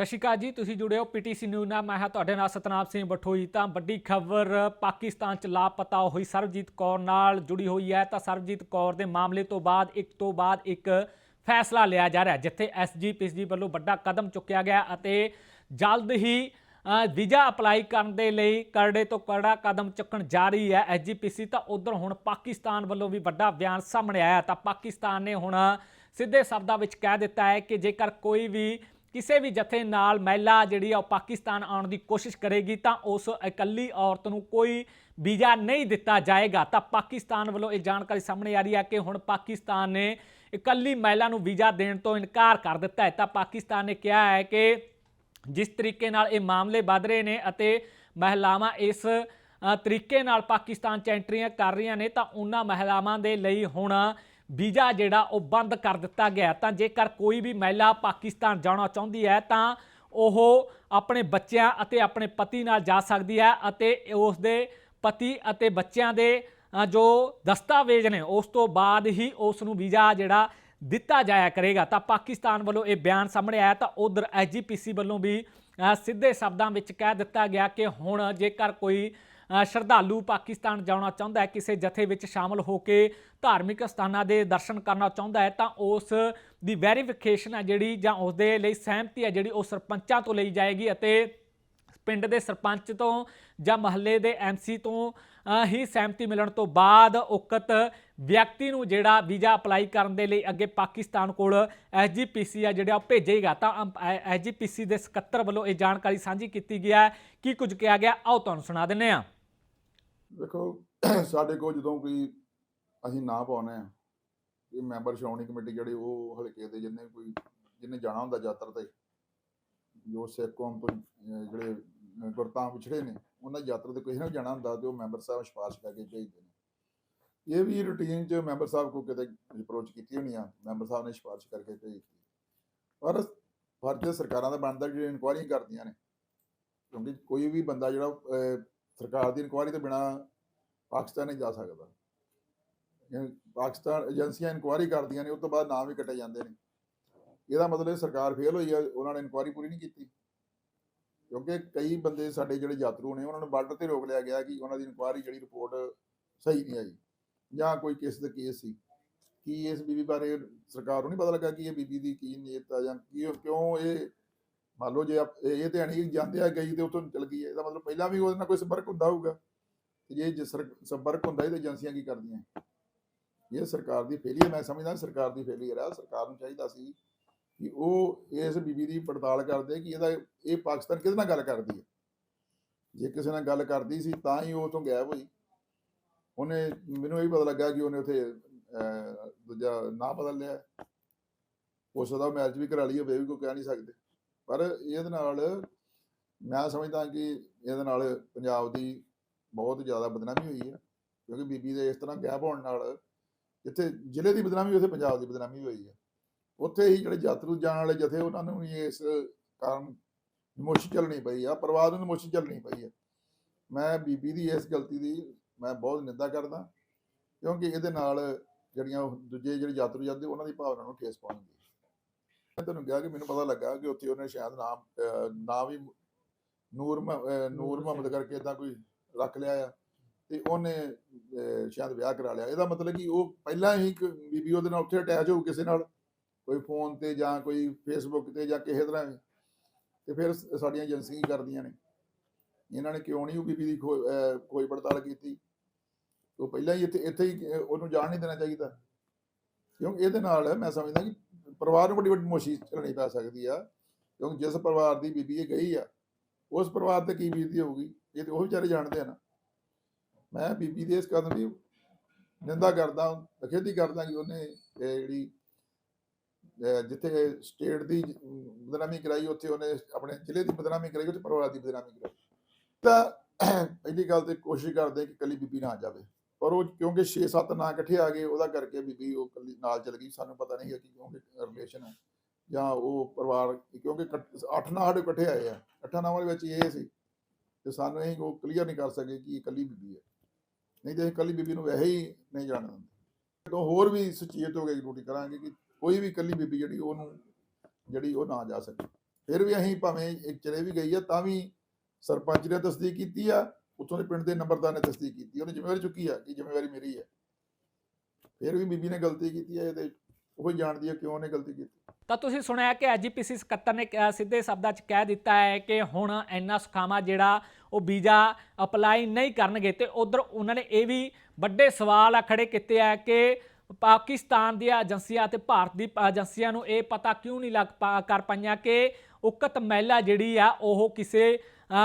ਸਤਿ ਸ਼੍ਰੀ ਅਕਾਲ ਜੀ, ਤੁਸੀਂ ਜੁੜੇ ਹੋ ਪੀਟੀਸੀ ਨਿਊਜ਼ ਨਾਲ, ਮੈਂ ਹਾਂ ਤੁਹਾਡੇ ਨਾਲ ਸਤਨਾਮ ਸਿੰਘ ਬਠੋਈ। ਤਾਂ ਵੱਡੀ ਖਬਰ, ਪਾਕਿਸਤਾਨ ਚ ਲਾਪਤਾ ਹੋਈ ਸਰਬਜੀਤ ਕੌਰ ਨਾਲ ਜੁੜੀ ਹੋਈ ਹੈ। ਤਾਂ ਸਰਬਜੀਤ ਕੌਰ ਦੇ ਮਾਮਲੇ ਤੋਂ ਬਾਅਦ, ਇੱਕ ਤੋਂ ਬਾਅਦ ਇੱਕ ਫੈਸਲਾ ਲਿਆ ਜਾ ਰਿਹਾ ਹੈ, ਜਿੱਥੇ ਐਸਜੀਪੀਸੀ ਵੱਲੋਂ ਵੱਡਾ ਕਦਮ ਚੁੱਕਿਆ ਗਿਆ ਅਤੇ ਜਲਦ ਹੀ ਵੀਜ਼ਾ ਅਪਲਾਈ ਕਰਨ ਦੇ ਲਈ ਕਰੜੇ ਤੋਂ ਕਰੜਾ ਕਦਮ ਚੁੱਕਣ ਜਾ ਰਹੀ ਹੈ ਐਸਜੀਪੀਸੀ ਤਾਂ ਉਧਰ ਹੁਣ ਪਾਕਿਸਤਾਨ ਵੱਲੋਂ ਵੀ ਵੱਡਾ ਬਿਆਨ ਸਾਹਮਣੇ ਆਇਆ ਤਾਂ ਪਾਕਿਸਤਾਨ ਨੇ ਹੁਣ ਸਿੱਧੇ ਸ਼ਬਦਾਂ ਵਿੱਚ ਕਹਿ ਦਿੱਤਾ ਹੈ ਕਿ ਜੇਕਰ ਕੋਈ ਵੀ ਕਿਸੇ ਵੀ ਜਥੇ ਨਾਲ ਮਹਿਲਾ ਜਿਹੜੀ ਆ ਉਹ ਪਾਕਿਸਤਾਨ ਆਉਣ ਦੀ ਕੋਸ਼ਿਸ਼ ਕਰੇਗੀ ਤਾਂ ਉਸ ਇਕੱਲੀ ਔਰਤ ਨੂੰ ਕੋਈ ਵੀਜ਼ਾ ਨਹੀਂ ਦਿੱਤਾ ਜਾਏਗਾ। ਤਾਂ ਪਾਕਿਸਤਾਨ ਵੱਲੋਂ ਇਹ ਜਾਣਕਾਰੀ ਸਾਹਮਣੇ ਆ ਰਹੀ ਹੈ ਕਿ ਹੁਣ ਪਾਕਿਸਤਾਨ ਨੇ ਇਕੱਲੀ ਮਹਿਲਾ ਨੂੰ ਵੀਜ਼ਾ ਦੇਣ ਤੋਂ ਇਨਕਾਰ ਕਰ ਦਿੱਤਾ ਹੈ। ਤਾਂ ਪਾਕਿਸਤਾਨ ਨੇ ਕਿਹਾ ਹੈ ਕਿ ਜਿਸ ਤਰੀਕੇ ਨਾਲ ਇਹ ਮਾਮਲੇ ਵੱਧ ਰਹੇ ਨੇ ਅਤੇ ਮਹਿਲਾਵਾਂ ਇਸ ਤਰੀਕੇ ਨਾਲ ਪਾਕਿਸਤਾਨ 'ਚ ਐਂਟਰੀਆਂ ਕਰ ਰਹੀਆਂ ਨੇ ਤਾਂ ਉਹਨਾਂ ਮਹਿਲਾਵਾਂ ਦੇ ਲਈ ਹੁਣ ਵੀਜ਼ਾ ਜਿਹੜਾ ਉਹ ਬੰਦ ਕਰ ਦਿੱਤਾ ਗਿਆ ਤਾਂ ਜੇਕਰ ਕੋਈ ਵੀ ਮਹਿਲਾ ਪਾਕਿਸਤਾਨ ਜਾਣਾ ਚਾਹੁੰਦੀ ਹੈ, ਤਾਂ ਉਹ ਆਪਣੇ ਬੱਚਿਆਂ ਅਤੇ ਆਪਣੇ ਪਤੀ ਨਾਲ ਜਾ ਸਕਦੀ ਹੈ ਅਤੇ ਉਸ ਦੇ ਪਤੀ ਅਤੇ ਬੱਚਿਆਂ ਦੇ ਜੋ ਦਸਤਾਵੇਜ਼ ਨੇ, ਉਸ ਤੋਂ ਬਾਅਦ ਹੀ ਉਸ ਨੂੰ ਵੀਜ਼ਾ ਜਿਹੜਾ ਦਿੱਤਾ ਜਾਇਆ ਕਰੇਗਾ। ਤਾਂ ਪਾਕਿਸਤਾਨ ਵੱਲੋਂ ਇਹ ਬਿਆਨ ਸਾਹਮਣੇ ਆਇਆ, ਤਾਂ ਉਧਰ ਐਸਜੀਪੀਸੀ ਵੱਲੋਂ ਵੀ ਸਿੱਧੇ ਸ਼ਬਦਾਂ ਵਿੱਚ ਕਹਿ ਦਿੱਤਾ ਗਿਆ ਕਿ ਹੁਣ ਜੇਕਰ ਕੋਈ ਸ਼ਰਧਾਲੂ ਪਾਕਿਸਤਾਨ ਜਾਣਾ ਚਾਹੁੰਦਾ ਹੈ, ਕਿਸੇ ਜਥੇ ਵਿੱਚ ਸ਼ਾਮਲ ਹੋ ਕੇ ਧਾਰਮਿਕ ਸਥਾਨਾਂ ਦੇ ਦਰਸ਼ਨ ਕਰਨਾ ਚਾਹੁੰਦਾ ਹੈ, ਤਾਂ ਉਸ ਦੀ ਵੈਰੀਫਿਕੇਸ਼ਨ ਹੈ ਜਿਹੜੀ ਜਾਂ ਉਸ ਦੇ ਲਈ ਸਹਿਮਤੀ ਹੈ ਜਿਹੜੀ ਉਹ ਸਰਪੰਚਾਂ ਤੋਂ ਲਈ ਜਾਏਗੀ ਅਤੇ ਪਿੰਡ ਦੇ ਸਰਪੰਚ ਤੋਂ ਜਾਂ ਮਹੱਲੇ ਦੇ ਐਮਸੀ ਤੋਂ ਹੀ ਸਹਿਮਤੀ ਮਿਲਣ ਤੋਂ ਬਾਅਦ ਉਕਤ ਵਿਅਕਤੀ ਨੂੰ ਜਿਹੜਾ ਵੀਜ਼ਾ ਅਪਲਾਈ ਕਰਨ ਦੇ ਲਈ ਅੱਗੇ ਪਾਕਿਸਤਾਨ ਕੋਲ ਐਸਜੀਪੀਸੀ ਆ ਜਿਹੜਾ ਉਹ ਭੇਜੇਗਾ, ਤਾਂ ਐਸਜੀਪੀਸੀ ਦੇ ਸਕੱਤਰ ਵੱਲੋਂ ਇਹ ਜਾਣਕਾਰੀ ਸਾਂਝੀ ਕੀਤੀ ਗਿਆ ਹੈ। ਕੀ ਕੁਝ ਕਿਹਾ ਗਿਆ? ਆਓ ਤੁਹਾਨੂੰ ਸੁਣਾ ਦਿੰਨੇ ਆ ਦੇਖੋ, ਸਾਡੇ ਕੋਲ ਜਦੋਂ ਕੋਈ ਅਸੀਂ ਨਾ ਪਾਉਨੇ ਆ ਇਹ ਮੈਂਬਰ ਸ਼੍ਰੋਮਣੀ ਕਮੇਟੀ ਜਿਹੜੀ ਉਹ ਹਲਕੇ ਦੇ ਜਿੰਨੇ ਕੋਈ ਜਿਹਨੇ ਜਾਣਾ ਹੁੰਦਾ ਯਾਤਰਾ ਤੇ ਜੋ ਸਿੱਖ ਕੌਮ ਤੋਂ ਜਿਹੜੇ ਗੁਰਤਾਂ ਵਿਛੜੇ ਨੇ, ਉਹਨਾਂ ਯਾਤਰਾ ਤੇ ਕਿਸੇ ਨੇ ਜਾਣਾ ਹੁੰਦਾ ਤੇ ਉਹ ਮੈਂਬਰ ਸਾਹਿਬ ਸਿਫਾਰਿਸ਼ ਕਰਕੇ ਭੇਜਦੇ ਨੇ। ਇਹ ਵੀ ਰੂਟੀਨ 'ਚ ਮੈਂਬਰ ਸਾਹਿਬ ਕੋ ਕਿਤੇ ਅਪਰੋਚ ਕੀਤੀ ਹੋਣੀ ਆ, ਮੈਂਬਰ ਸਾਹਿਬ ਨੇ ਸਿਫਾਰਿਸ਼ ਕਰਕੇ ਭੇਜਤੀ ਪਰ ਫਰਜ਼ ਸਰਕਾਰਾਂ ਦਾ ਬਣਦਾ ਜਿਹੜੀ ਇਨਕੁਆਇਰੀ ਕਰਦੀਆਂ ਨੇ, ਕਿਉਂਕਿ ਕੋਈ ਵੀ ਬੰਦਾ ਜਿਹੜਾ ਸਰਕਾਰ ਦੀ ਇਨਕੁਆਇਰੀ ਤੋਂ ਬਿਨਾ ਪਾਕਿਸਤਾਨ ਨਹੀਂ ਜਾ ਸਕਦਾ। ਪਾਕਿਸਤਾਨ ਏਜੰਸੀਆਂ ਇਨਕੁਆਇਰੀ ਕਰਦੀਆਂ ਨੇ ਉਸ ਤੋਂ ਬਾਅਦ ਨਾਮ ਵੀ ਕੱਟੇ ਜਾਂਦੇ ਨੇ। ਇਹਦਾ ਮਤਲਬ ਇਹ ਸਰਕਾਰ ਫੇਲ ਹੋਈ ਹੈ ਉਹਨਾਂ ਨੇ ਇਨਕੁਆਇਰੀ ਪੂਰੀ ਨਹੀਂ ਕੀਤੀ। ਕਿਉਂਕਿ ਕਈ ਬੰਦੇ ਸਾਡੇ ਜਿਹੜੇ ਯਾਤਰੂ ਨੇ, ਉਹਨਾਂ ਨੂੰ ਬਾਰਡਰ ਤੇ ਰੋਕ ਲਿਆ ਗਿਆ ਕਿ ਉਹਨਾਂ ਦੀ ਇਨਕੁਆਇਰੀ ਜਿਹੜੀ ਰਿਪੋਰਟ ਸਹੀ ਨਹੀਂ ਆਈ। ਜਾਂ ਕੋਈ ਕਿਸ ਦਾ ਕੇਸ ਸੀ। ਕੀ ਇਸ ਬੀਬੀ ਬਾਰੇ ਸਰਕਾਰ ਨੂੰ ਨਹੀਂ ਪਤਾ ਲੱਗਾ ਕਿ ਇਹ ਬੀਬੀ ਦੀ ਕੀ ਨੀਅਤ ਆ ਜਾਂ ਕਿਉਂ ਇਹ ਮੰਨ ਲਓ ਜੇ ਆਪ- ਇਹ ਇਹ ਤੇ ਨਹੀਂ ਜਾਂਦੇ ਆ ਗਈ ਤੇ ਉਤੋਂ ਚਲ ਗਈ ਹੈ। ਇਹਦਾ ਮਤਲਬ ਪਹਿਲਾਂ ਵੀ ਉਹਦੇ ਨਾਲ ਕੋਈ ਸੰਪਰਕ ਹੁੰਦਾ ਹੋਊਗਾ। ਤੇ ਜੇ ਜੇ ਸਰ- ਸੰਪਰਕ ਹੁੰਦਾ ਇਹ ਤੇ ਏਜੰਸੀਆਂ ਕੀ ਕਰਦੀਆਂ? ਇਹ ਸਰਕਾਰ ਦੀ ਫੇਲੀਅਰ ਮੈਂ ਸਮਝਦਾ ਸਰਕਾਰ ਦੀ ਫੇਲੀਅਰ ਆ। ਸਰਕਾਰ ਨੂੰ ਚਾਹੀਦਾ ਸੀ ਕਿ ਉਹ ਇਸ ਬੀਬੀ ਦੀ ਪੜਤਾਲ ਕਰਦੇ ਕਿ ਇਹਦਾ ਇਹ ਪਾਕਿਸਤਾਨ ਕਿਹਦੇ ਨਾਲ ਗੱਲ ਕਰਦੀ ਹੈ? ਜੇ ਕਿਸੇ ਨਾਲ ਗੱਲ ਕਰਦੀ ਸੀ ਤਾਂ ਹੀ ਉਹ ਤੋਂ ਗਾਇਬ ਹੋਈ। ਉਹਨੇ ਮੈਨੂੰ ਇਹ ਪਤਾ ਲੱਗਾ ਕਿ ਉਹਨੇ ਉਥੇ ਦੂਜਾ ਨਾ ਬਦਲ ਲਿਆ। ਹੋ ਸਕਦਾ ਮੈਰਿਜ ਵੀ ਕਰਾ ਲਈ ਹੋਵੇ ਵੀ ਕੋਈ ਕਹਿ ਨਹੀਂ ਸਕਦੇ। ਪਰ ਇਹਦੇ ਨਾਲ ਮੈਂ ਸਮਝਦਾ ਕਿ ਇਹਦੇ ਨਾਲ ਪੰਜਾਬ ਦੀ ਬਹੁਤ ਜ਼ਿਆਦਾ ਬਦਨਾਮੀ ਹੋਈ ਹੈ, ਕਿਉਂਕਿ ਬੀਬੀ ਦੇ ਇਸ ਤਰ੍ਹਾਂ ਗੈਪ ਹੋਣ ਨਾਲ ਜਿੱਥੇ ਜ਼ਿਲ੍ਹੇ ਦੀ ਬਦਨਾਮੀ, ਉੱਥੇ ਪੰਜਾਬ ਦੀ ਬਦਨਾਮੀ ਹੋਈ ਹੈ। ਉੱਥੇ ਹੀ ਜਿਹੜੇ ਯਾਤਰੂ ਜਾਣ ਵਾਲੇ ਜਥੇ, ਉਹਨਾਂ ਨੂੰ ਵੀ ਇਸ ਕਾਰਨ ਨਮੋਸ਼ੀ ਚੱਲਣੀ ਪਈ ਆ, ਪਰਿਵਾਰ ਨੂੰ ਨਮੋਸ਼ੀ ਚੱਲਣੀ ਪਈ ਹੈ ਮੈਂ ਬੀਬੀ ਦੀ ਇਸ ਗਲਤੀ ਦੀ ਮੈਂ ਬਹੁਤ ਨਿੰਦਾ ਕਰਦਾ, ਕਿਉਂਕਿ ਇਹਦੇ ਨਾਲ ਜਿਹੜੀਆਂ ਉਹ ਦੂਜੇ ਜਿਹੜੇ ਯਾਤਰੂ ਜਾਂਦੇ, ਉਹਨਾਂ ਦੀ ਭਾਵਨਾ ਨੂੰ ਠੇਸ ਪਹੁੰਚਦੀ ਤੁਹਾਨੂੰ ਕਿਹਾ ਕਿ ਮੈਨੂੰ ਪਤਾ ਲੱਗਾ ਕਿ ਉੱਥੇ ਉਹਨੇ ਸ਼ਾਇਦ ਨਾਮ ਨਾਮ ਵੀ ਨੂਰ ਨੂਰ ਮੁਹੰਮਦ ਕਰਕੇ ਇਦਾਂ ਕੋਈ ਰੱਖ ਲਿਆ ਆ। ਤੇ ਉਹਨੇ ਸ਼ਾਇਦ ਵਿਆਹ ਕਰਾ ਲਿਆ। ਇਹਦਾ ਮਤਲਬ ਕਿ ਉਹ ਪਹਿਲਾਂ ਹੀ ਇੱਕ ਬੀਬੀ ਉਹਦੇ ਨਾਲ ਉੱਥੇ ਅਟੈਚ ਹੋਊ ਕਿਸੇ ਨਾਲ ਕੋਈ ਫੋਨ ਤੇ ਜਾਂ ਕੋਈ ਫੇਸਬੁੱਕ ਤੇ ਜਾਂ ਕਿਸੇ ਤਰ੍ਹਾਂ ਤੇ ਫਿਰ ਸਾਡੀਆਂ ਏਜੰਸੀਆਂ ਕਰਦੀਆਂ ਨੇ। ਇਹਨਾਂ ਨੇ ਕਿਉਂ ਨਹੀਂ ਉਹ ਬੀਬੀ ਦੀ ਖੋਜ ਪੜਤਾਲ ਕੀਤੀ? ਉਹ ਪਹਿਲਾਂ ਹੀ ਇੱਥੇ ਇੱਥੇ ਹੀ ਉਹਨੂੰ ਜਾਣ ਨਹੀਂ ਦੇਣਾ ਚਾਹੀਦਾ। ਕਿਉਂਕਿ ਇਹਦੇ ਨਾਲ ਮੈਂ ਸਮਝਦਾ ਕਿ ਪਰਿਵਾਰ ਨੂੰ ਵੱਡੀ ਵੱਡੀ ਮੁਸ਼ੀ ਝੱਲਣੀ ਪੈ ਸਕਦੀ ਆ, ਕਿਉਂਕਿ ਜਿਸ ਪਰਿਵਾਰ ਦੀ ਬੀਬੀ ਇਹ ਗਈ ਆ, ਉਸ ਪਰਿਵਾਰ ਤੇ ਕੀ ਬੀਤਦੀ ਹੋਊਗੀ, ਇਹ ਤੇ ਉਹ ਵਿਚਾਰੇ ਜਾਣਦੇ ਆ ਨਾ। ਮੈਂ ਬੀਬੀ ਦੇ ਇਸ ਕਦਮ ਦੀ ਨਿੰਦਾ ਕਰਦਾ ਅਖੇਦੀ ਕਰਦਾ ਕਿ ਉਹਨੇ ਜਿਹੜੀ ਜਿੱਥੇ ਸਟੇਟ ਦੀ ਬਦਨਾਮੀ ਕਰਾਈ, ਉੱਥੇ ਉਹਨੇ ਆਪਣੇ ਜ਼ਿਲ੍ਹੇ ਦੀ ਬਦਨਾਮੀ ਕਰਾਈ, ਉੱਥੇ ਪਰਿਵਾਰ ਦੀ ਬਦਨਾਮੀ ਕਰਾਈ। ਤਾਂ ਪਹਿਲੀ ਗੱਲ ਤੇ ਕੋਸ਼ਿਸ਼ ਕਰਦੇ ਕਿ ਕੱਲੀ ਬੀਬੀ ਨਾ ਜਾਵੇ। ਪਰ ਉਹ ਕਿਉਂਕਿ 6-7 ਨਾਂ ਇਕੱਠੇ ਆ ਗਏ, ਉਹਦਾ ਕਰਕੇ ਬੀਬੀ ਉਹ ਕੱਲੀ ਨਾਲ ਚਲ ਗਈ, ਸਾਨੂੰ ਪਤਾ ਨਹੀਂ ਹੈ ਕਿ ਕਿਉਂਕਿ ਰਿਲੇਸ਼ਨ ਹੈ ਜਾਂ ਉਹ ਪਰਿਵਾਰ, ਕਿਉਂਕਿ 8 ਨਾਂ ਸਾਡੇ ਇਕੱਠੇ ਆਏ ਆ, ਅੱਠਾਂ ਨਾਵਾਂ ਦੇ ਵਿੱਚ ਇਹ ਸੀ ਤੇ ਸਾਨੂੰ ਇਹ ਉਹ ਕਲੀਅਰ ਨਹੀਂ ਕਰ ਸਕੇ ਕਿ ਇਹ ਕੱਲੀ ਬੀਬੀ ਹੈ। ਨਹੀਂ ਤੇ ਅਸੀਂ ਕੱਲੀ ਬੀਬੀ ਨੂੰ ਵੈਸੇ ਹੀ ਨਹੀਂ ਜਾਣ ਦਿੰਦੇ ਤੋਂ ਹੋਰ ਵੀ ਸੁਚੇਤ ਹੋ ਕੇ ਡਿਊਟੀ ਕਰਾਂਗੇ ਕਿ ਕੋਈ ਵੀ ਕੱਲੀ ਬੀਬੀ ਜਿਹੜੀ ਉਹਨੂੰ, ਜਿਹੜੀ ਉਹ ਨਾ ਜਾ ਸਕੇ। ਫਿਰ ਵੀ ਅਸੀਂ ਭਾਵੇਂ ਇੱਕ ਚਲੇ ਵੀ ਗਈ ਆ, ਤਾਂ ਵੀ ਸਰਪੰਚ ਨੇ ਤਸਦੀਕ ਕੀਤੀ ਆ ਉੱਥੋਂ ਦੇ ਪਿੰਡ ਦੇ ਨੰਬਰਦਾਰ ਨੇ ਤਸਦੀਕ ਕੀਤੀ, ਉਹਨੇ ਜ਼ਿੰਮੇਵਾਰੀ ਚੁੱਕੀ ਆ ਕਿ ਜ਼ਿੰਮੇਵਾਰੀ ਮੇਰੀ ਹੈ ਫਿਰ ਵੀ ਬੀਬੀ ਨੇ ਗਲਤੀ ਕੀਤੀ ਹੈ ਇਹਦੇ ਉਹ ਜਾਣਦੀ ਹੈ ਕਿਉਂ ਉਹਨੇ ਗਲਤੀ ਕੀਤੀ। ਤਾਂ ਤੁਸੀਂ ਸੁਣਿਆ ਕਿ ਐਜੀਪੀਸੀ ਸਕੱਤਰ ਨੇ ਸਿੱਧੇ ਸ਼ਬਦਾਂ 'ਚ ਕਹਿ ਦਿੱਤਾ ਹੈ ਕਿ ਹੁਣ ਇੰਨਾ ਸੁਖਾਵਾ ਜਿਹੜਾ ਉਹ ਵੀਜ਼ਾ ਅਪਲਾਈ ਨਹੀਂ ਕਰਨਗੇ ਤੇ ਉਧਰ ਉਹਨਾਂ ਨੇ ਇਹ ਵੀ ਵੱਡੇ ਸਵਾਲ ਆ ਖੜੇ ਕੀਤੇ ਆ ਕਿ ਪਾਕਿਸਤਾਨ ਦੀਆਂ ਏਜੰਸੀਆਂ ਅਤੇ ਭਾਰਤ ਦੀ ਏਜੰਸੀਆਂ ਨੂੰ ਇਹ ਪਤਾ ਕਿਉਂ ਨਹੀਂ ਲੱਗ ਪਾ- ਕਰ ਪਾਈਆਂ ਕਿ ਉਕਤ ਮਹਿਲਾ ਜਿਹੜੀ ਆ, ਉਹ ਕਿਸੇ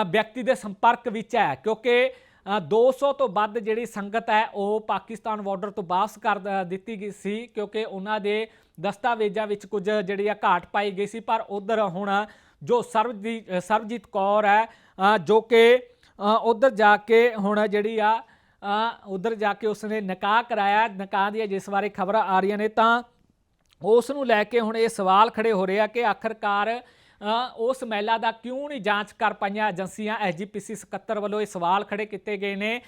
ਵਿਅਕਤੀ ਦੇ ਸੰਪਰਕ ਵਿੱਚ ਹੈ ਕਿਉਂਕਿ ਅ, 200 ਤੋਂ ਵੱਧ ਜਿਹੜੀ ਸੰਗਤ ਹੈ ਉਹ ਪਾਕਿਸਤਾਨ ਬਾਰਡਰ ਤੋਂ ਵਾਪਸ ਕਰ ਦਿੱਤੀ ਗਈ ਸੀ ਕਿਉਂਕਿ ਉਹਨਾਂ ਦੇ ਦਸਤਾਵੇਜ਼ਾਂ ਵਿੱਚ ਕੁਝ ਜਿਹੜੀ ਆ ਘਾਟ ਪਾਈ ਗਈ ਸੀ ਪਰ ਉਧਰ ਹੁਣ ਜੋ ਸਰਬਜੀਤ ਸਰਬਜੀਤ ਕੌਰ ਹੈ ਜੋ ਕਿ ਉਧਰ ਜਾ ਕੇ ਹੁਣ ਜਿਹੜੀ ਆ ਉਧਰ ਜਾ ਕੇ ਉਸਨੇ ਨਿਕਾਹ ਕਰਾਇਆ ਨਿਕਾਹ ਦੀਆਂ ਜਿਸ ਬਾਰੇ ਖਬਰਾਂ ਆ ਰਹੀਆਂ ਨੇ ਤਾਂ ਉਸ ਨੂੰ ਲੈ ਕੇ ਹੁਣ ਇਹ ਸਵਾਲ ਖੜੇ ਹੋ ਰਹੇ ਆ ਕਿ ਆਖਰਕਾਰ ਉਸ ਮਹਿਲਾ ਦਾ ਕਿਉਂ ਨਹੀਂ ਜਾਂਚ ਕਰ ਪਾਈਆਂ? ਏਜੰਸੀਆਂ ਐਸਜੀਪੀਸੀ ਸਕੱਤਰ ਵੱਲੋਂ ਇਹ ਸਵਾਲ ਖੜੇ ਕੀਤੇ ਗਏ ਨੇ।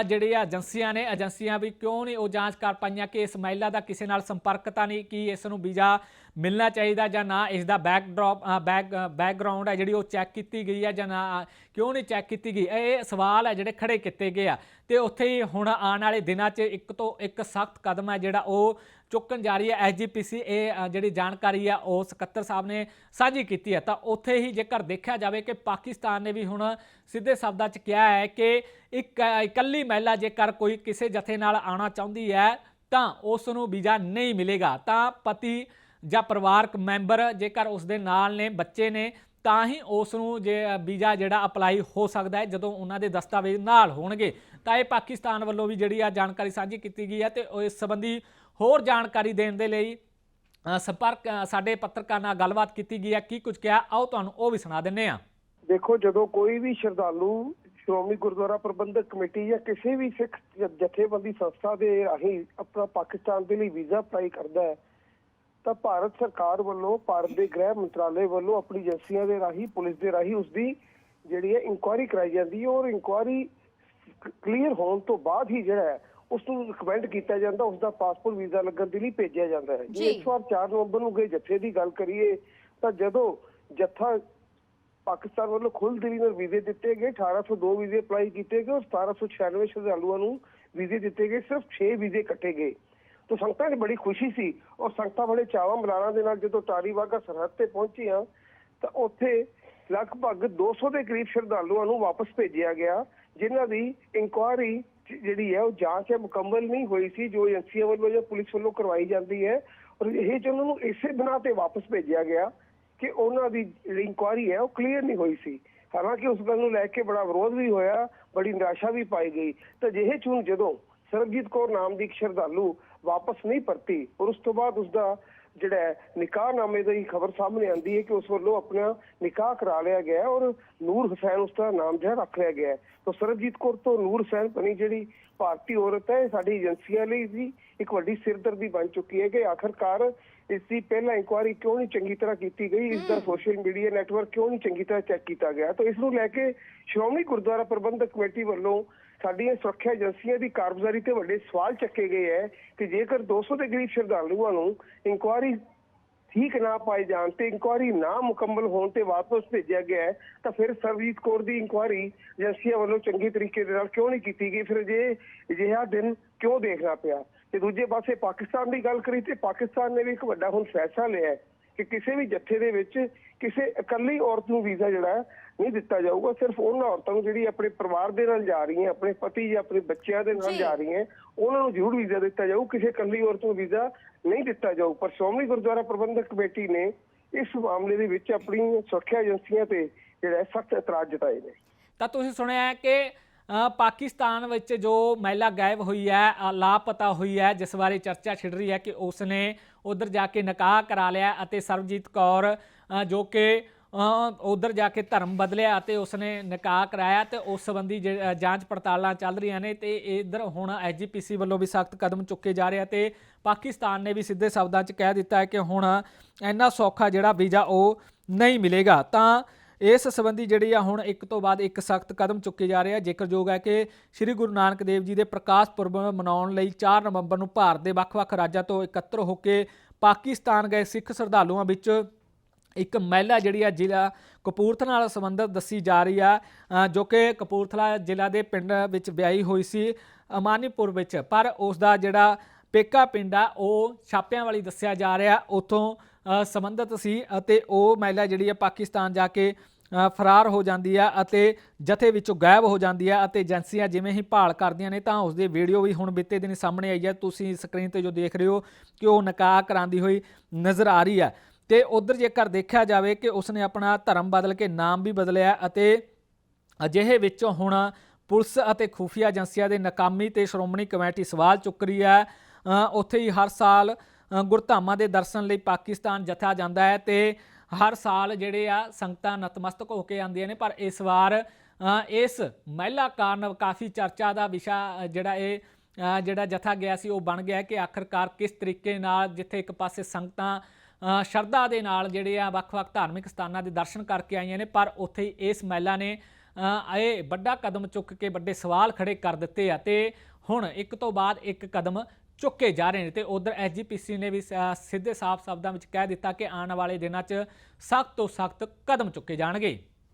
ਅ, ਜਿਹੜੀਆਂ ਏਜੰਸੀਆਂ ਨੇ ਏਜੰਸੀਆਂ ਵੀ ਕਿਉਂ ਨਹੀਂ ਉਹ ਜਾਂਚ ਕਰ ਪਾਈਆਂ ਕਿ ਇਸ ਮਹਿਲਾ ਦਾ ਕਿਸੇ ਨਾਲ ਸੰਪਰਕ ਤਾਂ ਨਹੀਂ ਕਿ ਇਸ ਨੂੰ ਵੀਜ਼ਾ ਮਿਲਣਾ ਚਾਹੀਦਾ ਜਾਂ ਨਾ? ਇਸ ਦਾ ਬੈਕਡ੍ਰੌਪ ਬੈਕ ਬੈਕਗ੍ਰਾਉਂਡ ਹੈ ਜਿਹੜੀ ਉਹ ਚੈੱਕ ਕੀਤੀ ਗਈ ਹੈ ਜਾਂ ਨਾ? ਕਿਉਂ ਨਹੀਂ ਚੈੱਕ ਕੀਤੀ ਗਈ? ਇਹ ਸਵਾਲ ਹੈ ਜਿਹੜੇ ਖੜੇ ਕੀਤੇ ਗਏ ਆ। ਤੇ ਉੱਥੇ ਹੀ ਹੁਣ ਆਉਣ ਵਾਲੇ ਦਿਨਾਂ 'ਚ ਇੱਕ ਤੋਂ ਇੱਕ ਸਖਤ ਕਦਮ ਹੈ ਜਿਹੜਾ ਉਹ ਚੁੱਕਣ ਜਾ ਰਹੀ ਹੈ। ਐਸਜੀਪੀਸੀ ਇਹ ਜਿਹੜੀ ਜਾਣਕਾਰੀ ਆ ਉਹ ਸਕੱਤਰ ਸਾਹਿਬ ਨੇ ਸਾਂਝੀ ਕੀਤੀ ਹੈ। ਤਾਂ ਉੱਥੇ ਹੀ ਜੇਕਰ ਦੇਖਿਆ ਜਾਵੇ ਕਿ ਪਾਕਿਸਤਾਨ ਨੇ ਵੀ ਹੁਣ ਸਿੱਧੇ ਸ਼ਬਦਾਂ 'ਚ ਕਿਹਾ ਹੈ ਕਿ ਇੱਕ ਇਕੱਲੀ ਮਹਿਲਾ ਜੇਕਰ ਕੋਈ ਕਿਸੇ ਜਥੇ ਨਾਲ ਆਉਣਾ ਚਾਹੁੰਦੀ ਹੈ, ਤਾਂ ਉਸ ਨੂੰ ਵੀਜ਼ਾ ਨਹੀਂ ਮਿਲੇਗਾ। ਤਾਂ ਪਤੀ ਜਾਂ ਪਰਿਵਾਰਕ ਮੈਂਬਰ ਜੇਕਰ ਉਸ ਦੇ ਨਾਲ ਨੇ, ਬੱਚੇ ਨੇ, ਤਾਂ ਹੀ ਉਸ ਨੂੰ ਜੇ ਵੀਜ਼ਾ ਜਿਹੜਾ ਅਪਲਾਈ ਹੋ ਸਕਦਾ ਹੈ, ਜਦੋਂ ਉਹਨਾਂ ਦੇ ਦਸਤਾਵੇਜ਼ ਨਾਲ ਹੋਣਗੇ। ਤਾਂ ਇਹ ਪਾਕਿਸਤਾਨ ਵੱਲੋਂ ਵੀ ਜਿਹੜੀ ਆ ਜਾਣਕਾਰੀ ਸਾਂਝੀ ਕੀਤੀ ਗਈ ਹੈ ਤੇ ਇਸ ਸੰਬੰਧੀ ਹੋਰ ਜਾਣਕਾਰੀ ਦੇਣ ਦੇ ਲਈ ਸੰਪਰਕ ਸਾਡੇ ਪੱਤਰਕਾਰ ਨਾਲ ਗੱਲਬਾਤ ਕੀਤੀ ਗਈ ਹੈ। ਕੀ ਕੁਝ ਕਿਹਾ? ਆਓ ਤੁਹਾਨੂੰ ਉਹ ਵੀ ਸੁਣਾ ਦਿੰਨੇ ਆ ਦੇਖੋ, ਜਦੋਂ ਕੋਈ ਵੀ ਸ਼ਰਧਾਲੂ ਸ਼੍ਰੋਮਣੀ ਗੁਰਦੁਆਰਾ ਪ੍ਰਬੰਧਕ ਕਮੇਟੀ ਜਾਂ ਕਿਸੇ ਵੀ ਸਿੱਖ ਜਥੇਬੰਦੀ ਸੰਸਥਾ ਦੇ ਰਾਹੀਂ ਆਪਣਾ ਪਾਕਿਸਤਾਨ ਦੇ ਲਈ ਵੀਜ਼ਾ ਅਪਲਾਈ ਕਰਦਾ ਹੈ, ਤਾਂ ਭਾਰਤ ਸਰਕਾਰ ਵੱਲੋਂ, ਭਾਰਤ ਦੇ ਗ੍ਰਹਿ ਮੰਤਰਾਲੇ ਵੱਲੋਂ ਆਪਣੀ ਏਜੰਸੀਆਂ ਦੇ ਰਾਹੀਂ, ਪੁਲਿਸ ਦੇ ਰਾਹੀਂ ਉਸ ਦੀ ਜਿਹੜੀ ਹੈ ਇਨਕੁਆਇਰੀ ਕਰਾਈ ਜਾਂਦੀ ਹੈ ਔਰ ਇਨਕੁਆਇਰੀ ਕਲੀਅਰ ਹੋਣ ਤੋਂ ਬਾਅਦ ਹੀ ਜਿਹੜਾ ਹੈ ਉਸ ਨੂੰ ਰਿਕਮੈਂਡ ਕੀਤਾ ਜਾਂਦਾ ਉਸ ਦਾ ਪਾਸਪੋਰਟ ਵੀਜ਼ਾ ਲੱਗਣ ਦੇ ਲਈ ਭੇਜਿਆ ਜਾਂਦਾ ਹੈ ਜੇ। ਇਸ ਵਾਰ 4 ਨਵੰਬਰ ਨੂੰ ਗਏ ਜਥੇ ਦੀ ਗੱਲ ਕਰੀਏ ਤਾਂ ਜਦੋਂ ਜਥਾ ਪਾਕਿਸਤਾਨ ਵੱਲੋਂ ਖੁੱਲ੍ਹ ਦਿਲੀ ਨਾਲ ਵੀਜ਼ੇ ਦਿੱਤੇ ਗਏ 1802 ਵੀਜ਼ੇ ਅਪਲਾਈ ਕੀਤੇ ਗਏ ਔਰ 1796 ਸ਼ਰਧਾਲੂਆਂ ਨੂੰ ਵੀਜ਼ੇ ਦਿੱਤੇ ਗਏ ਸਿਰਫ 6 ਵੀਜ਼ੇ ਕੱਟੇ ਗਏ ਤਾਂ ਸੰਗਤਾਂ 'ਚ ਬੜੀ ਖੁਸ਼ੀ ਸੀ ਔਰ ਸੰਗਤਾਂ ਬੜੇ ਚਾਵਾਂ ਮਲਾਰਾਂ ਦੇ ਨਾਲ ਜਦੋਂ ਟਾਰੀ ਵਾਗਾ ਸਰਹੱਦ ਤੇ ਪਹੁੰਚੀਆਂ ਤਾਂ ਉੱਥੇ ਲਗਭਗ 200 ਦੇ ਕਰੀਬ ਸ਼ਰਧਾਲੂਆਂ ਨੂੰ ਵਾਪਸ ਭੇਜਿਆ ਗਿਆ ਜਿਨ੍ਹਾਂ ਦੀ ਇਨਕੁਆਇਰੀ ਜਿਹੜੀ ਹੈ ਉਹ ਜਾਂਚ ਹੈ, ਮੁਕੰਮਲ ਨਹੀਂ ਹੋਈ ਸੀ, ਜੋ ਏਜੰਸੀਆਂ ਵੱਲੋਂ ਜਾਂ ਪੁਲਿਸ ਵੱਲੋਂ ਕਰਵਾਈ ਜਾਂਦੀ ਹੈ। ਔਰ ਇਹ 'ਚ ਉਹਨਾਂ ਨੂੰ ਇਸੇ ਬਿਨਾਂ ਤੇ ਵਾਪਸ ਭੇਜਿਆ ਗਿਆ ਕਿ ਉਹਨਾਂ ਦੀ ਜਿਹੜੀ ਇਨਕੁਆਇਰੀ ਹੈ, ਉਹ ਕਲੀਅਰ ਨਹੀਂ ਹੋਈ ਸੀ। ਹਾਲਾਂਕਿ ਉਸ ਗੱਲ ਨੂੰ ਲੈ ਕੇ ਬੜਾ ਵਿਰੋਧ ਵੀ ਹੋਇਆ, ਬੜੀ ਨਿਰਾਸ਼ਾ ਵੀ ਪਾਈ ਗਈ। ਤਾਂ ਜਿਹੇ ਚੂਨ ਜਦੋਂ ਸਰਬਜੀਤ ਕੌਰ ਨਾਮ ਦੀ ਇੱਕ ਸ਼ਰਧਾਲੂ ਵਾਪਸ ਨਹੀਂ ਪਰਤੀ, ਔਰ ਉਸ ਤੋਂ ਬਾਅਦ ਉਸ ਦਾ ਜਿਹੜਾ ਹੈ ਨਿਕਾਹ ਨਾਮੇ ਦੀ ਖਬਰ ਸਾਹਮਣੇ ਆਂਦੀ ਹੈ ਕਿ ਉਸ ਵੱਲੋਂ ਆਪਣਾ ਨਿਕਾਹ ਕਰਾ ਲਿਆ ਗਿਆ ਔਰ ਨੂਰ ਹੁਸੈਨ ਉਸ ਦਾ ਨਾਮ ਜਿਹੜਾ ਰੱਖ ਲਿਆ ਗਿਆ ਤਾਂ ਸਰਬਜੀਤ ਕੌਰ ਤੋਂ ਨੂਰ ਹੁਸੈਨ ਬਣੀ ਜਿਹੜੀ ਭਾਰਤੀ ਔਰਤ ਹੈ, ਇਹ ਸਾਡੀ ਏਜੰਸੀਆਂ ਲਈ ਵੀ ਇੱਕ ਵੱਡੀ ਸਿਰਦਰਦੀ ਬਣ ਚੁੱਕੀ ਹੈ ਕਿ ਆਖਰਕਾਰ ਇਸ ਦੀ ਪਹਿਲਾਂ ਇਨਕੁਆਇਰੀ ਕਿਉਂ ਨਹੀਂ ਚੰਗੀ ਤਰ੍ਹਾਂ ਕੀਤੀ ਗਈ? ਇਸ ਦਾ ਸੋਸ਼ਲ ਮੀਡੀਆ ਨੈਟਵਰਕ ਕਿਉਂ ਨਹੀਂ ਚੰਗੀ ਤਰ੍ਹਾਂ ਚੈੱਕ ਕੀਤਾ ਗਿਆ? ਤਾਂ ਇਸ ਨੂੰ ਲੈ ਕੇ ਸ਼੍ਰੋਮਣੀ ਗੁਰਦੁਆਰਾ ਪ੍ਰਬੰਧਕ ਕਮੇਟੀ ਵੱਲੋਂ ਸਾਡੀਆਂ ਸੁਰੱਖਿਆ ਏਜੰਸੀਆਂ ਦੀ ਕਾਰਗੁਜ਼ਾਰੀ ਤੇ ਵੱਡੇ ਸਵਾਲ ਚੱਕੇ ਗਏ ਹੈ ਕਿ ਜੇਕਰ 200 ਦੇ ਕਰੀਬ ਸ਼ਰਧਾਲੂਆਂ ਨੂੰ ਇਨਕੁਆਇਰੀ ਠੀਕ ਨਾ ਪਾਏ ਜਾਣ ਤੇ ਇਨਕੁਆਇਰੀ ਨਾ ਮੁਕੰਮਲ ਹੋਣ ਤੇ ਵਾਪਸ ਭੇਜਿਆ ਗਿਆ ਹੈ, ਤਾਂ ਫਿਰ ਸਰਬਜੀਤ ਕੌਰ ਦੀ ਇਨਕੁਆਇਰੀ ਏਜੰਸੀਆਂ ਵੱਲੋਂ ਚੰਗੇ ਤਰੀਕੇ ਦੇ ਨਾਲ ਕਿਉਂ ਨਹੀਂ ਕੀਤੀ ਗਈ? ਫਿਰ ਜੇ ਅਜਿਹਾ ਦਿਨ ਕਿਉਂ ਦੇਖਣਾ ਪਿਆ? ਤੇ ਦੂਜੇ ਪਾਸੇ ਪਾਕਿਸਤਾਨ ਦੀ ਗੱਲ ਕਰੀ ਤੇ ਪਾਕਿਸਤਾਨ ਨੇ ਵੀ ਇੱਕ ਵੱਡਾ ਹੁਣ ਫੈਸਲਾ ਲਿਆ ਹੈ ਕਿ ਕਿਸੇ ਵੀ ਜੱਥੇ ਦੇ ਵਿੱਚ ਕਿਸੇ ਇਕੱਲੀ ਔਰਤ ਨੂੰ ਵੀਜ਼ਾ ਜਿਹੜਾ ਨਹੀਂ ਦਿੱਤਾ ਜਾਊਗਾ ਸਿਰਫ ਉਹਨਾਂ ਔਰਤਾਂ ਨੂੰ ਜਿਹੜੀ ਆਪਣੇ ਪਰਿਵਾਰ ਦੇ ਨਾਲ ਜਾ ਰਹੀਆਂ ਆਪਣੇ ਪਤੀ ਜਾਂ ਆਪਣੇ ਬੱਚਿਆਂ ਦੇ ਨਾਲ ਜੀ। ਰਹੀਆਂ ਉਹਨਾਂ ਨੂੰ ਜ਼ਰੂਰ ਵੀਜ਼ਾ ਦਿੱਤਾ ਜਾਊ ਕਿਸੇ ਇਕੱਲੀ ਔਰਤ ਨੂੰ ਵੀਜ਼ਾ ਨਹੀਂ ਦਿੱਤਾ ਜਾਊ ਪਰ ਸ਼੍ਰੋਮਣੀ ਗੁਰਦੁਆਰਾ ਪ੍ਰਬੰਧਕ ਕਮੇਟੀ ਨੇ ਇਸ ਮਾਮਲੇ ਦੇ ਵਿੱਚ ਆਪਣੀ ਸੁਰੱਖਿਆ ਏਜੰਸੀਆਂ ਤੇ ਜਿਹੜਾ ਸਖਤ ਇਤਰਾਜ਼ ਜਤਾਏ ਨੇ ਤਾਂ ਤੁਸੀਂ ਸੁਣਿਆ ਹੈ ਕਿ ਪਾਕਿਸਤਾਨ ਵਿੱਚ ਜੋ ਮਹਿਲਾ ਗਾਇਬ ਹੋਈ ਹੈ ਅ, ਲਾਪਤਾ ਹੋਈ ਹੈ ਜਿਸ ਬਾਰੇ ਚਰਚਾ ਛਿੜ ਰਹੀ ਹੈ ਕਿ ਉਸਨੇ ਉਧਰ ਜਾ ਕੇ ਨਿਕਾਹ ਕਰਾ ਲਿਆ ਅਤੇ ਸਰਬਜੀਤ ਕੌਰ ਜੋ ਕਿ ਉਧਰ ਜਾ ਕੇ ਧਰਮ ਬਦਲਿਆ ਅਤੇ ਉਸਨੇ ਨਿਕਾਹ ਕਰਾਇਆ ਤੇ ਉਸ ਸੰਬੰਧੀ ਜੇ- ਜਾਂਚ ਪੜਤਾਲਾਂ ਚੱਲ ਰਹੀਆਂ ਨੇ ਤੇ ਇਧਰ ਹੁਣ ਐਜੀਪੀਸੀ ਵੱਲੋਂ ਵੀ ਸਖਤ ਕਦਮ ਚੁੱਕੇ ਜਾ ਰਹੇ ਆ ਤੇ ਪਾਕਿਸਤਾਨ ਨੇ ਵੀ ਸਿੱਧੇ ਸ਼ਬਦਾਂ 'ਚ ਕਹਿ ਦਿੱਤਾ ਹੈ ਕਿ ਹੁਣ ਇੰਨਾ ਸੌਖਾ ਜਿਹੜਾ ਵੀਜ਼ਾ ਉਹ ਨਹੀਂ ਮਿਲੇਗਾ। ਤਾਂ ਇਸ ਸੰਬੰਧੀ ਜਿਹੜੀ ਆ ਹੁਣ ਇੱਕ ਤੋਂ ਬਾਅਦ ਇੱਕ ਸਖਤ ਕਦਮ ਚੁੱਕੇ ਜਾ ਰਹੇ ਆ। ਜ਼ਿਕਰਯੋਗ ਹੈ ਕਿ ਸ੍ਰੀ ਗੁਰੂ ਨਾਨਕ ਦੇਵ ਜੀ ਦੇ ਪ੍ਰਕਾਸ਼ ਪੁਰਬ ਮਨਾਉਣ ਲਈ 4 ਨਵੰਬਰ ਨੂੰ ਭਾਰਤ ਦੇ ਵੱਖ-ਵੱਖ ਰਾਜਾਂ ਤੋਂ ਇਕੱਤਰ ਹੋ ਕੇ ਪਾਕਿਸਤਾਨ ਗਏ ਸਿੱਖ ਸ਼ਰਧਾਲੂਆਂ ਵਿੱਚ ਇੱਕ ਮਹਿਲਾ ਜਿਹੜੀ ਆ ਜ਼ਿਲ੍ਹਾ ਕਪੂਰਥਲਾ ਨਾਲ ਸੰਬੰਧਿਤ ਦੱਸੀ ਜਾ ਰਹੀ ਆ ਜੋ ਕਿ ਕਪੂਰਥਲਾ ਜ਼ਿਲ੍ਹਾ ਦੇ ਪਿੰਡ ਵਿੱਚ ਵਿਆਹੀ ਹੋਈ ਸੀ ਅਮਾਨੀਪੁਰ ਵਿੱਚ। ਪਰ ਉਸ ਦਾ ਜਿਹੜਾ ਪੇਕਾ ਪਿੰਡ ਆ, ਉਹ ਛਾਪਿਆਂ ਵਾਲੀ ਦੱਸਿਆ ਜਾ ਰਿਹਾ। ਉਥੋਂ ਸੰਬੰਧਿਤ ਸੀ ਅਤੇ ਉਹ ਮਹਿਲਾ ਜਿਹੜੀ ਹੈ ਪਾਕਿਸਤਾਨ ਜਾ ਕੇ ਫਰਾਰ ਹੋ ਜਾਂਦੀ ਆ ਅਤੇ ਜਥੇ ਵਿੱਚੋਂ ਗਾਇਬ ਹੋ ਜਾਂਦੀ ਆ ਅਤੇ ਏਜੰਸੀਆਂ ਜਿਵੇਂ ਹੀ ਭਾਲ ਕਰਦੀਆਂ ਨੇ ਤਾਂ ਉਸ ਦੀ ਵੀਡੀਓ ਵੀ ਹੁਣ ਬੀਤੇ ਦਿਨ ਸਾਹਮਣੇ ਆਈ ਹੈ ਤੁਸੀਂ ਸਕਰੀਨ ਤੇ ਜੋ ਦੇਖ ਰਹੇ ਹੋ ਕਿ ਉਹ ਨਕਾਹ ਕਰਾਉਂਦੀ ਹੋਈ ਨਜ਼ਰ ਆ ਰਹੀ ਹੈ ਤੇ ਉਧਰ ਜੇਕਰ ਦੇਖਿਆ ਜਾਵੇ ਕਿ ਉਸਨੇ ਆਪਣਾ ਧਰਮ ਬਦਲ ਕੇ ਨਾਮ ਵੀ ਬਦਲਿਆ ਅਤੇ ਅਜਿਹੇ ਵਿੱਚੋਂ ਹੁਣ ਪੁਲਿਸ ਅਤੇ ਖੂਫੀਆ ਏਜੰਸੀਆਂ ਦੇ ਨਾਕਾਮੀ ਤੇ ਸ਼੍ਰੋਮਣੀ ਕਮੇਟੀ ਸਵਾਲ ਚੁੱਕ ਰਹੀ ਹੈ ਉੱਥੇ ਹੀ ਹਰ ਸਾਲ ਗੁਰਧਾਮਾਂ ਦੇ ਦਰਸ਼ਨ ਲਈ ਪਾਕਿਸਤਾਨ ਜਥਾ ਜਾਂਦਾ ਹੈ ਤੇ ਹਰ ਸਾਲ ਜਿਹੜੇ ਆ ਸੰਗਤਾਂ ਨਤਮਸਤਕ ਹੋ ਕੇ ਆਉਂਦੀਆਂ ਨੇ, ਪਰ ਇਸ ਵਾਰ ਇਸ ਮਹਿਲਾ ਕਾਰਨ ਕਾਫੀ ਚਰਚਾ ਦਾ ਵਿਸ਼ਾ ਜਿਹੜਾ ਇਹ ਜਿਹੜਾ ਜਥਾ ਗਿਆ ਸੀ, ਉਹ ਬਣ ਗਿਆ ਕਿ ਆਖਰਕਾਰ ਕਿਸ ਤਰੀਕੇ ਨਾਲ ਜਿੱਥੇ ਇੱਕ ਪਾਸੇ ਸੰਗਤਾਂ ਸ਼ਰਧਾ ਦੇ ਨਾਲ ਜਿਹੜੇ ਆ ਵੱਖ-ਵੱਖ ਧਾਰਮਿਕ ਸਥਾਨਾਂ ਦੇ ਦਰਸ਼ਨ ਕਰਕੇ ਆਈਆਂ ਨੇ, ਪਰ ਉੱਥੇ ਹੀ ਇਸ ਮਹਿਲਾ ਨੇ ਇਹ ਵੱਡਾ ਕਦਮ ਚੁੱਕ ਕੇ ਵੱਡੇ ਸਵਾਲ ਖੜੇ ਕਰ ਦਿੱਤੇ ਆ ਤੇ ਹੁਣ ਇੱਕ ਤੋਂ ਬਾਅਦ ਇੱਕ ਕਦਮ ਚੁੱਕੇ ਜਾ ਰਹੇ ਨੇ ਤੇ ਉਧਰ ਐਸਜੀਪੀਸੀ ਨੇ ਵੀ ਸਿੱਧੇ ਸਾਫ਼ ਸ਼ਬਦਾਂ ਵਿੱਚ ਕਹਿ ਦਿੱਤਾ ਕਿ ਆਉਣ ਵਾਲੇ ਦਿਨਾਂ 'ਚ ਸਖਤ ਤੋਂ ਸਖਤ ਕਦਮ ਚੁੱਕੇ ਜਾਣਗੇ।